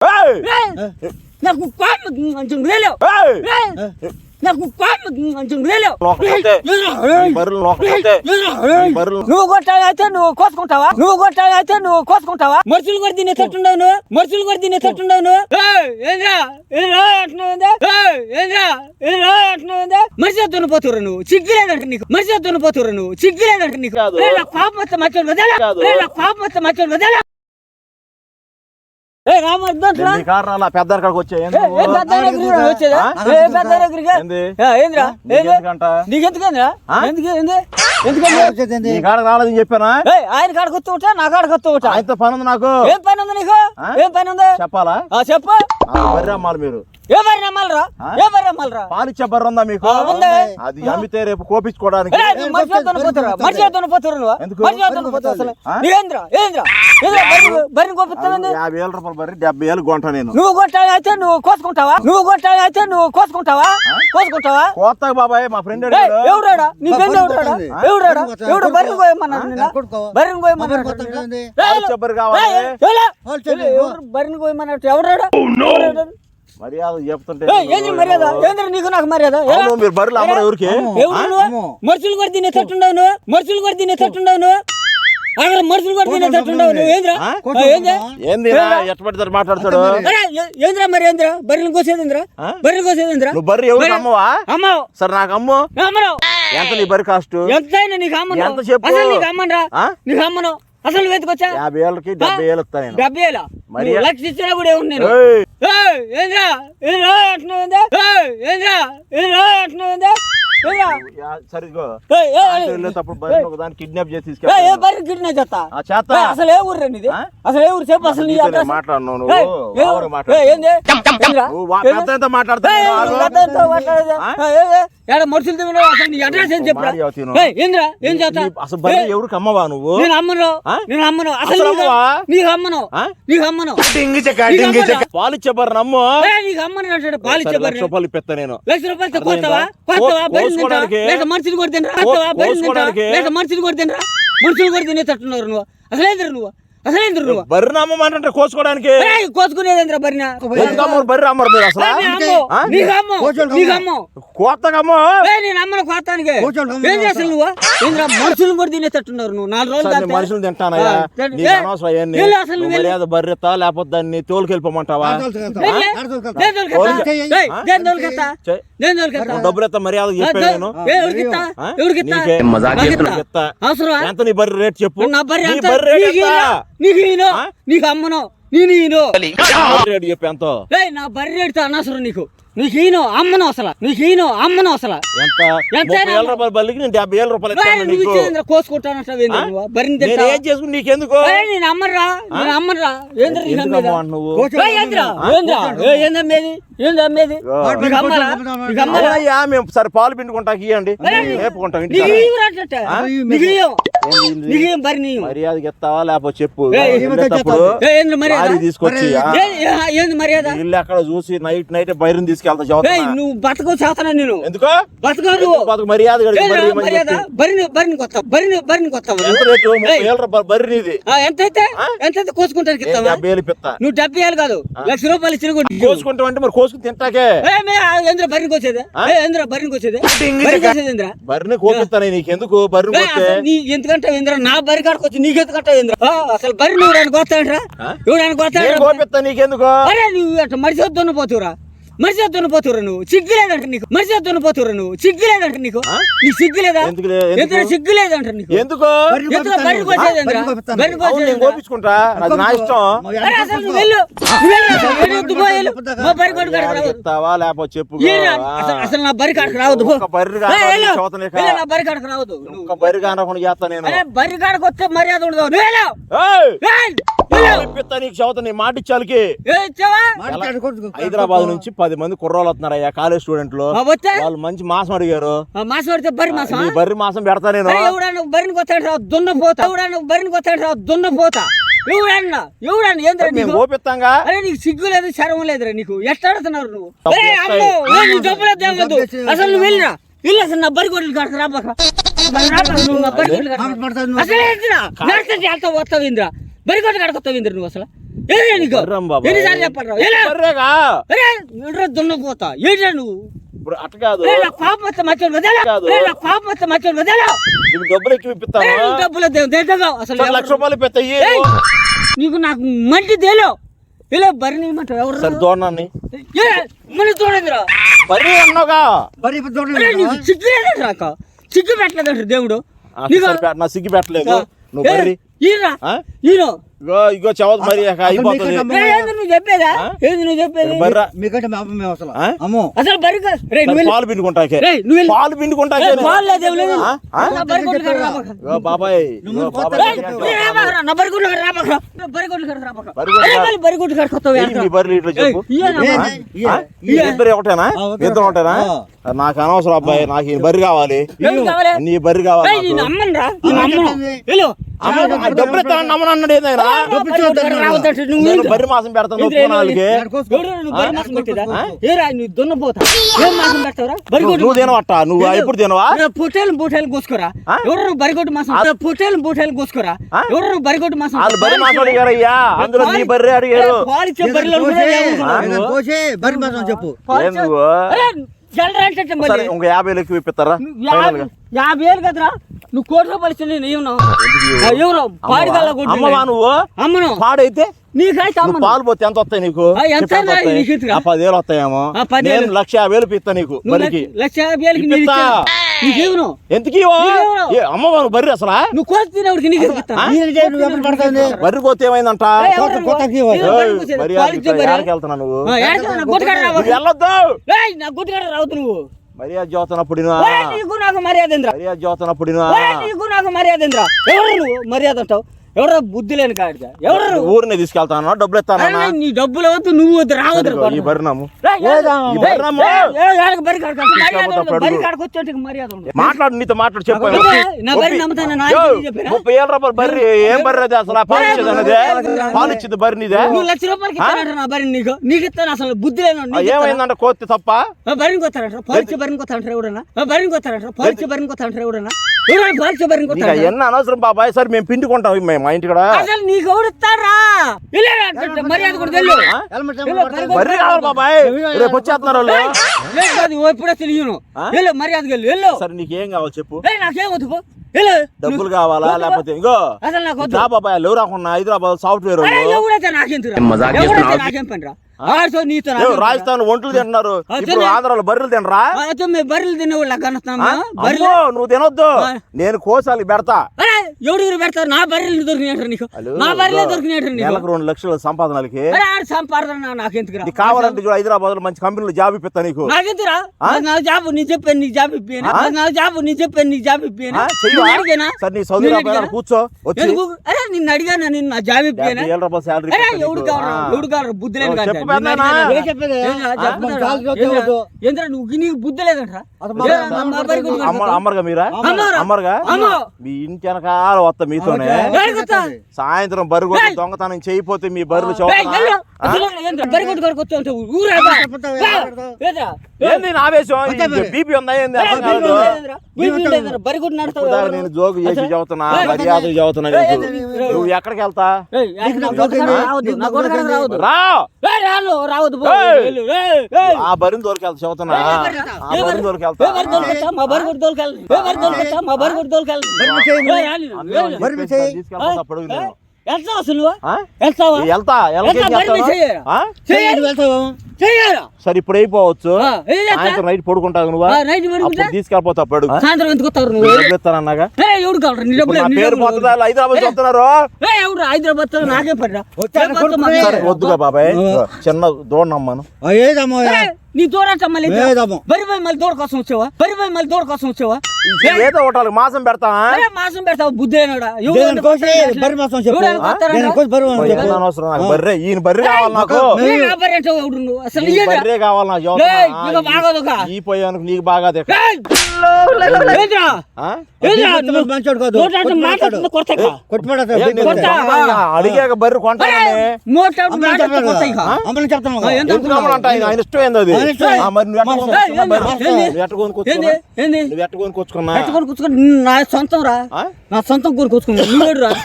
ఏయ్! నాకు కొంచెం రేలో ఏయ్! నాకు కొంచెం రేలో లోపలికి ఈ బర్రెలు లోపలికి ఈ బర్రెలు నువ్వు కొట్టాలైతే నువ్వు కోసుకుంటావా? నువ్వు కొట్టాలైతే నువ్వు కోసుకుంటావా? మనుషులు కూడా తినే తట్టుండవు నువ్వు. మనుషులు కూడా తినే తట్టుండవు నువ్వు. మనిషి దున్నపోతురు నువ్వు. సిగ్గులేదంట నీకు. మనిషి దున్నపోతురు నువ్వు. సిగ్గులేదంట నీకు. కాదు. ఏయ్, నాకు పాపం వస్తే మచ్చలు వదలా పాపం వస్తే మచ్చలు వదలా పెద్ద రాలేదని చెప్పానా? ఆయన కాడకు వస్తూ ఉంటా నా కాడకు వస్తూ ఉంటా? ఆయనతో పని ఉంది నాకు. ఏం పని ఉంది నీకు? ఏం పని ఉంది? చెప్పాలా? ఆ, చెప్పు. నాకు బర్రె అమ్మాలి మీరు. ఏ పాలిచ్చే బర్రె ఉందా మీకు? ఆ, ఉంది. అది అమ్మితే రేపు కోపించుకోవడానికి. మర్చిపోతాను పోతురా మర్చిపోతాను పోతురు నువ్వు ఎందుకు? మర్చిపోతాను పోతావు అసలు. ఆ? ఏంద్రా ఏంద్రా? ఏంద్రా? బరిని బరిని కోపిస్తానండి. యాభై వేల రూపాయలు బర్రె డెబ్బై వేలు కొంట నేను. నువ్వు నువ్వు కోసుకుంటావా? నువ్వు కొట్టాలైతే నువ్వు కోసుకుంటావా? కోసుకుంటావా? కోత బాబాయ్ మా ఫ్రెండ్ ఎవడాడా నీ ఫ్రెండ్ ఎవడాడా ఎవడాడా ఎవడు బరిని కావాలి. ఎవడాడా ఎవడాడా? మర్యాద చెప్తుంటే ఏంది మర్యాద? ఏంద్ర నీకు నాకు మర్యాద? మీరు అమ్మరు ఎవరికి? నువ్వు? మనుషులు కూడా తినే తట్టుండవు నువ్వు? మనుషులు కూడా తినే తట్టుండవు నువ్వు? అక్కడ మనుషులు కూడా నువ్వు ఏంద్రా ఏంది? ఏంది ఎట్టబడితే మాట్లాడతాడు? ఏంద్రా మరి ఏంద్రా? బర్రెలు కోసేదేంద్రా? బర్రెలు కోసేదేంద్రా నువ్వు బర్రె ఎవరికి అమ్మవా? అమ్మావు. సరే నాకు అమ్ము. అమ్మరావు ఎంత నీ బర్రె కాస్ట్ ఎంతైనా నీకు అమ్మను. ఎంత చెప్పు? అసలు నీకు అమ్మనరా? నీకు అమ్మను. అసలు వెతుకొచ్చా? యాభై వేలకి డెబ్బై ఇస్తా నేను. డెబ్బై వేల మరి- లక్ష ఇచ్చినా కూడా ఏముంది నేను? ఏయ్, ఏయ్, ఏంద్రా? ఏంద్రా? ఏంద్రా? ఏంద్రా? ఏంద్రా యా- సరే ఇదిగో. ఏయ్, ఏయ్, ఆటో ఏయ్, వెళ్ళేటప్పుడు దాన్ని కిడ్నాప్ చేసి చేస్తా? అసలు ఏ ఊరు ఏ ఊరు? చెప్పు నువ్వు. మాట్లాడతా ఏడ అసలు నీ అడ్రస్ ఏం చెప్పరా ఏంద్రా? చేస్తా? అసలు ఎవరికి అమ్మవా నువ్వు? నేను అమ్మను. ఆ? నేను అమ్మను. అసలు నీకు- అమ్మవా? నీకు అమ్మను. అమ్మను. పాలిచ్చే బర్రె నమ్ము. ఏయ్, నీకు అమ్మను అంటాడు లక్ష బర్రె రూపాయలు పెత్తా నేను. లక్ష? కొత్తవా కొత్తవా తింటావా? కోసుకోవడానికి. మనుషులు కూడా తినరా? బర్రెని మనుషులు కూడా తినరా? మనుషులు కూడా తినేటట్టున్నారు నువ్వు. అసలేంద్ర నువ్వు. అసలేంద్ర నువ్వు. బర్రె నమ్మమంటే కోసుకోవడానికి? ఏయ్, కోసుకునేదేంద్ర బర్రెన? బర్రె అమ్మరు మీరు అసలు ఏయ్, నేను అమ్ము. ఆ? నీకు అమ్ము. నీకు అమ్ము. కోతగా అమ్ము? ఏయ్, నేను అమ్మను కోతానికి ఏం చేస్తాను నువ్వు? మనుషులు కూడా తినేటట్టున్నారు నువ్వు? నాలుగు రోజులు. మనుషులు తింటానయ్యా. బర్రెత్తా లేకపోతే దాన్ని తోలుకెళ్ళిపోమంటావా డబ్బులు ఎత్తా మర్యాద ఎంత నీ బర్రె రేట్ చెప్పు? నా బర్రె నీ అంత బర్రె రేట్ నీకు అమ్మను? నేను రేట్ చెప్పు ఎంతో. నా బర్రె అనవసరం నీకు. నీకు ఈయన అమ్మను అసలు నీకు ఈయన అమ్మను అసలు. ఎంత? ఎంత ముప్పై అయినా వేల రూపాయల బల్లికి నేను డెబ్బై వేల రూపాయలు ఇస్తాను నీకు. కోసుకుంటానంటావు నేను? ఏం చేసుకుని నీకెందుకు? ఏయ్, నేను అమ్మరా నేను అమ్మరా ఏంద్ర నువ్వు? ఏంది అమ్మేది? మేము సరే పాలు పిండుకుంటాకి ఇవ్వండి ఎత్తావా లేకపోతే చెప్పు? మర్యాద? తీసుకొచ్చి మర్యాద? ఇల్లు అక్కడ చూసి నైట్ నైట్ బయరుని తీసుకెళ్తా ఏయ్ నువ్వు బతకవు చేతనా నేను. ఎందుకో? బతకవు నువ్వు. బతుకు మర్యాద గడికి ఏంద్రా బర్రె ఇవ్వమని మర్యాద? చెప్పి. బరిని బరిని కొత్త బరిని బరిని కొత్త ఎంత రేటు? ముప్పై రూపాయలు బర్రె నీది. ఎంతైతే? ఎంతైతే కోసుకుంటానికి ఏం ఇస్తావా డెబ్బై వేలు పిత్త? నువ్వు డెబ్బై ఏళ్ళు కాదు లక్ష రూపాయలు ఇచ్చిన కూడా కోసుకుంటాం అంటే మరి కోసుకుని తింటాకే. ఏంద్ర బరిని వచ్చేది ఏంద్ర బరిని వచ్చేది బరిని వచ్చేది ఏంద్ర? బర్రెని కోపిస్తాను నీకెందుకు బర్రెని ఏయ్, కొస్తే? నీ ఎందుకంటే ఏంద్ర? నా బరి కాడికి వచ్చి నీకెందుకంటే ఏంద్ర? ఆ, అసలు బరి నువ్వు దానికి వస్తాడంట్రా ఆ? నువ్వు దానికి నేను వస్తాడు కోపిస్తా నీకెందుకు? అరే నువ్వు అట్లా వద్దున్న పోతురా మనిషి వద్దున్న పోతురా నువ్వు. సిగ్గులేదంట నీకు. మనిషి వద్దున్న పోతురా నువ్వు. సిగ్గులేదంట నీకు. ఆ? నీకు సిగ్గులేదా? ఎందుకు లే- ఎందుకు? ఎంత సిగ్గులేదంట నీకు. ఎందుకు? ఎందుకు? బరి ఏంద్రా? కోపించుకుంటా. అది నా ఇష్టం. అసలు నువ్వు వెళ్ళు. మా బరి కాడికి రావద్దు. లేకపోతే చెప్పు అసలు నా బరి కాడికి రావద్దు. నా బరి కాడికి చేస్తా నేను. బరి కాడికి వస్తే మర్యాద ఉండదు. నువ్వు వెళ్ళు. వెళ్ళు. నీకు చదువుతా నీ మాట ఇచ్చాలకి ఏ, ఇచ్చావా? హైదరాబాద్ నుంచి పది మంది కుర్రోళ్ళు వస్తున్నారయ్యా కాలేజ్ స్టూడెంట్లు. వాళ్ళు మంచి మాసం అడిగారు. బర్రె మాసం పెడతా నేను. బరిని కొత్తాడు రా దున్న పోతా. ఎవడన్నా బరిని కొత్తాడు రా దున్న పోతా. ఎవడన్నా ఎవడన్నా ఏంద్రా మేము నీకు? అరే నీకు సిగ్గు లేదు శరం లేదురా నీకు. ఎట్టాడుతున్నారు నువ్వు? డబ్బులు. అసలు నువ్వు వెళ్ళిరా. ఇల్లు అసలు నా బరి కొడుకు కాడకు రాబాక మరి రాబాక, నువ్వు నా బరి కొడుకు కాడకు రా. అసలు వస్తావు ఇంద్రా బరి కొట్టు కాడకు వస్తావు ఇంద్ర నువ్వు అసలు? ఏరా నీకు. ఎన్నిసార్లు ఎడ్రా దున్నపోతా. ఏంట్రా నువ్వు? అట్ట కాదు. వదలా వదలా డబ్బులు ఎక్కువ ఇప్పిస్తాను డబ్బులు దేదగా అసలు లక్ష రూపాయలు! నీకు నాకు మంచి తేలో. ఇలా బరిని ఎవరు? దోణాన్ని. మన బర్రీ అన్నావుగా సిగ్గు పెట్టలేదంట దేవుడు. సిగ్గి పెట్టలేదు. నువ్వు ఏ, బర్రీ ఈయన ఇగో చవత మరి అయిపోతుంది నువ్వు చెప్పేదా ఆ? ఏంది నువ్వు చెప్పేది బర్ర మీకంటే మా అమ్మ అసలు? అమ్మో అసలు. పాలు పిండుకుంటాకే నువ్వు. పాలు పిండుకుంటాకే లేదు, బాబాయ్ ఇగో నువ్వు బాబాయ్ పోతే రేయ్, రేయ్, రాబాకరా, నా బరి కొట్టు కాడ రాబాక. నా బరి కొట్టు కాడ రాబాక. బరి కొట్టు అరే, కాడ. మళ్ళీ బరి కొట్టు కాడ కొత్తవి ఏయ్, నీ బర్రెలు ఇట్లా చెప్పు ఏయ్, ఇయ్యనా ఏ, మా? ఏ, ఆ? ఏ, ఏ. ఇద్దరు ఒకటేనా. ఇద్దరు ఒకటేనా. నాకు అనవసరం అబ్బాయి నాకు ఈ బర్రి కావాలి? నీ బర్రి కావాలి డబ్బులు ఇస్తానని ఏదైనా? బరి. బర్రి మాసం పెడతాను ఎవరు నువ్వు బరి? బరి తినవట్ట? ఎప్పుడు తినవా? పొట్టేలు బూటేలు కోసుకోరా? ఎవరు బరిగొట్టు మాసం? పొట్టేలు బూటేలు కోసుకోరా? ఎవరు బరిగొట్టు మాసం? వాళ్ళు బర్రి మాసం అడిగారు అయ్యా. అందులో నీ బర్రి అడిగారు. బరి చెప్పు. అంటే సరే ఇంక యాభై లెక్క ఇప్పిస్తారా నువ్వు యాభై యాభై వేలు కదరా? నువ్వు కోటి రూపాయలు ఇస్తే నేను కల్లా అమ్మవా? నువ్వు? అమ్మను. పాడైతే నీకైతే నువ్వు పాలు పోతే ఎంత వస్తాయి నీకు? ఆ, ఎంత రాయి వస్తాయి? నీకు? ఆ పదివేలు వస్తాయేమో. ఆ, పదివేలు. నేను లక్ష యాభై వేలు పిస్తా నీకు నువ్వు లక్ష- యాభై వేలకి నేను ఇప్పిస్తా. ఇచ్చాను. నీకేమను ఎందుకు ఇవ్వవు? నీకేమో? ఏ, అమ్మవా నువ్వు బర్రి అసలా? నువ్వు బర్రి పోతే ఏమైందంట? వెళ్తున్నా నువ్వు? వెళ్ళొద్దు! మర్యాద మర్యాదేంద్ర మర్యాద ఎవరు నువ్వు? మర్యాద అంటావు? ఎవరో బుద్ధి లేని కాడిగా ఎవరు ఊరిని తీసుకెళ్తాను డబ్బులు ఇస్తానన్నా అరే, నీ డబ్బులు వద్దు నువ్వు వద్దు రావద్దు ఈ బరినాము. మాట్లాడు నీతో మాట్లాడు బర్రె చెప్పినా? ముప్పై ఏళ్ళ రూపాయలు బర్రి ఏం బర్రె అది అసలు? బర్రి నీదే? నువ్వు లక్ష రూపాయలకి ఇస్తానంట నా బరిని నీకు. నీకు ఇస్తాను అసలు బుద్ధి లేను ఏమైందంటే కోతి తప్ప? బరిని కొత్తారంట పాలిచ్చే బరిని కొత్తారంటారు ఎవడన్నా? బరిని కొత్తారంట పాలిచ్చే బరిని కొత్తారంటారు ఎవడన్నా? ఎన్న అనవసరం బాబాయ్. సరే మేము పిండుకుంటాం మేము మా ఇంటి కూడా. అసలు నీకు మర్యాద కూడా తెలియదు బర్రి కావాలి బాబాయ్. రేపు వచ్చేస్తున్నారు వాళ్ళు. లేదు కాదు ఎప్పుడో తెలియను. ఆ? వెళ్ళు మర్యాదకి వెళ్ళు వెళ్ళు. సరే నీకేం కావాలి చెప్పు? నాకేం వద్దు డబ్బులు కావాలా? లేకపోతే ఇంకో. అసలు నాకు బాబాయ్ ఎవరు రాకుండా హైదరాబాద్ సాఫ్ట్వేర్ నాకేం పని రా రాజస్థాన్ ఒంట్లు తింటున్నారు. ఇప్పుడు. ఆంధ్రాలో బర్రెలు తినరా? బర్రెలు తినేవాళ్ళు నువ్వు తినొద్దు. నేను కోసాలకి పెడతా. ఎవడు పెడతారు నా బర్రెలు దొరికినట్టు నీకు? నా బర్రెలే దొరికినట్టు నీకు? నెలకు రెండు లక్షల సంపాదనలకి. సంపాదన నీకు కావాలంటే చూడు హైదరాబాద్లో మంచి కంపెనీలో జాబ్ ఇప్పిస్తా నీకు. నాకెందురా నా జాబ్ నీ చెప్పాను నీకు జాబ్ ఇప్పాను నా జాబ్ నీ చెప్పాను నీకు జాబ్ ఇప్పాను? అడిగానా? సరే నీ నేను అడిగానా? కూర్చో వచ్చి. ఎందుకు? అరే నిన్ను అడిగాను? నిన్ను నా జాబ్ ఇప్పాను ఎవడు కావాలి ఎవడు కావాలి బుద్ధి చెప్పేది? ఏంద్రా, నువ్వు నీకు బుద్ధి లేదంటరా? అమ్మరుగా మీరా? అమ్మరా? అమ్మరుగా? అమ్మ. మీ ఇంటి వెనకాల వస్తా మీతోనే? సాయంత్రం బరుగు. దొంగతనం చేయిపోతే మీ బరువులు ఏయ్, చదువుతున్నా వెళ్ళు. అసలు ఏంద్రా, బరి కొట్టుకొని వచ్చావు అంటే ఊరే బా. చెప్తావా? బా. ఏంద్రా? ఏంది ఆవేశం. బీపీ ఉందా? ఏంది? నేను జోగు చేసి చదువుతున్నా మర్యాద చదువుతున్నా నువ్వు ఎక్కడికి వెళ్తా? రావద్దు. ఆ బరిని దొరికెళ్తా చదువుతున్నా ఆ బరి బరిని దొరికెళ్తా? మా బరి కొట్టి దొరికెళ్ళి. మా బరి కొట్టి దొరికెళ్ళి. చేయి. వెళ్తావా? వెళ్తావా? వెళ్తా వెళ్తావా? సరే ఇప్పుడు అయిపోవచ్చు? సాయంత్రం నైట్ పడుకుంటావు నువ్వు. నైట్ పడుకుంటా? తీసుకెళ్ళిపోతా పడు సాయంత్రం ఎందుకు వస్తారు నువ్వు? ఎవడు కావాలి నీ డబ్బులు పేరు పోతుందా? హైదరాబాద్ ఎవడు హైదరాబాద్ నాకే పడ్డా వద్దుగా బాబాయ్. చిన్న దూడనమ్మను. ఏదమ్మా? నీ దూరంట మళ్ళీ బరి పోయి మళ్ళీ దూడ కోసం వచ్చావా? బరి పోయి మళ్ళీ దూడ కోసం వచ్చావా? ఏదో ఒకటి మాసం పెడతా అరే మాసం పెడతావు? బుద్ధి అయినాడా బర్రె ఈయన బర్రె కావాలి నాకు? అసలు పోయానికి నీకు బాగా అడిగాక బర్రె ఆయన ఇష్టం ఏంది అది? నా సొంతం రా? నా సొంతం కూర కూర్చుకున్నా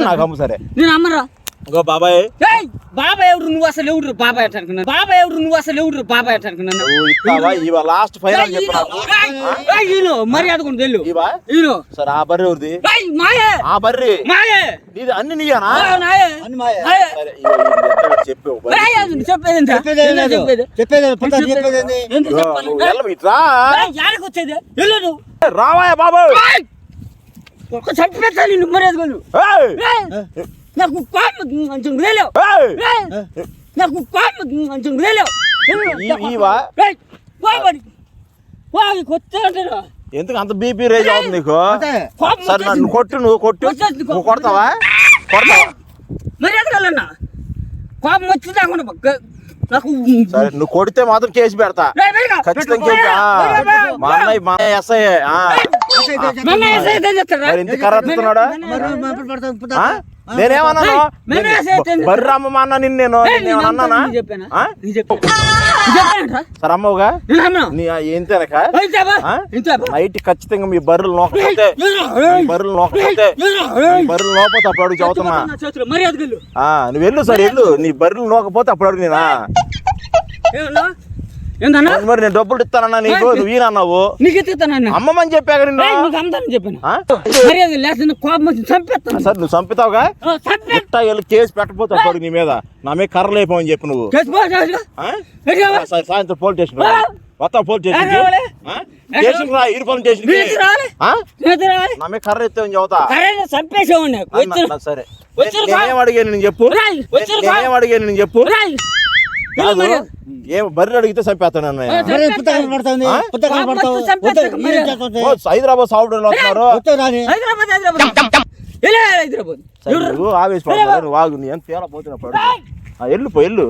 నాకు అమ్ము సరే. నేను అమ్మరా? ఇంకో బాబాయ్. ఏయ్, బాబాయ్ ఎవరు? నువ్వు అసలు ఎవరు? బాబాయ్ ఎట్ట అనుకున్నాను. బాబాయ్ ఎవరు? నువ్వు అసలు ఎవరు? బాబాయ్ ఎట్ట అనుకున్నాను. నువ్వు ఇస్తావా? ఇవా లాస్ట్ ఫైనల్ చెప్పు నాకు ఈయన మర్యాద కూడా తెలు ఇవా ఈయన. సరే ఆ బర్రె ఎవరిది? ఏయ్, మాయే. ఆ బర్రె? మాయే. నీది అన్ని నీయేనా? నాయే. అన్ని మాయే. సరే చెప్పు చెప్పేది? చెప్పేది. చెప్పేది? చెప్పేది? పుట్ట చెప్పేది? ఎందుకు చెప్పాలి? ఇట్రా? వచ్చేది? నువ్వు. రావాయా చంపేస్తాను నిన్ను మర్యాద కొను ఏయ్! నాకు కోపం కొంచెం! ఏయ్! నాకు కోపం కొంచెం ఈవా? పోయి పోయి కొత్త ఎందుకు అంత బీపీ రేజ్ అవుతుంది నీకు? సరే నన్ను కొట్టు నువ్వు కొట్టు. నువ్వు కొడతావా? కొడతావా? మర్యాద కలన్నా కోపం వచ్చి నాకు సరే నువ్వు కొడితే మాత్రం కేసు పెడతా. ఖచ్చితంగా. మా అన్నయ్య మా ఎస్ఐ నేనేమన్నాను? ఏయ్, మేమే చేస్తాం. బర్రె అమ్మమ్మ అన్నా నిన్ను నేను అన్నానా? సరే అమ్మవుగా. ఏంతేనక? ఏం చెప్పా? నైట్ ఖచ్చితంగా మీ బర్రెలు మీ బర్రెలు మీ బర్రెలు నోకపోతే అప్పుడు అడుగు చదువుతున్నా. నా చేతిలో. మర్యాద గెలు ఆ, నువ్వు వెళ్ళు సరే వెళ్ళు. నీ బర్రెలు నోకపోతే అప్పుడు అడుగు నేనా? ఏందన్నా? మరి నేను డబ్బులు ఇస్తానన్నా నీకు? నువ్వు నీకు ఎత్తుతానన్నా అమ్మమ్మని చెప్పాక నీకు చెప్పాను? కోపం వచ్చి చంపేస్తాను. సరే నువ్వు చంపుతావుగా? ఇట్టా వెళ్ళి కేసు అప్పుడు నీ మీద? నా మీద కర్రలు అయిపోవని చెప్పు నువ్వు. సాయంత్రం పోలీస్ స్టేషన్. వస్తా పోలీస్ స్టేషన్? స్టేషన్ రా నా మీద కర్ర సరే. చంపేసేవాడిని నేనేం అడిగాను నేను చెప్పు? నేనేం అడిగాను నేను చెప్పు. కాదు. ఏం బర్రె అడిగితే చంపేస్తాను హైదరాబాద్ సాగుడు వస్తున్నారు. సరే, నువ్వు ఆగు నీ ఎంత తేలా పోతున్నప్పుడు వెళ్ళు పో వెళ్ళు.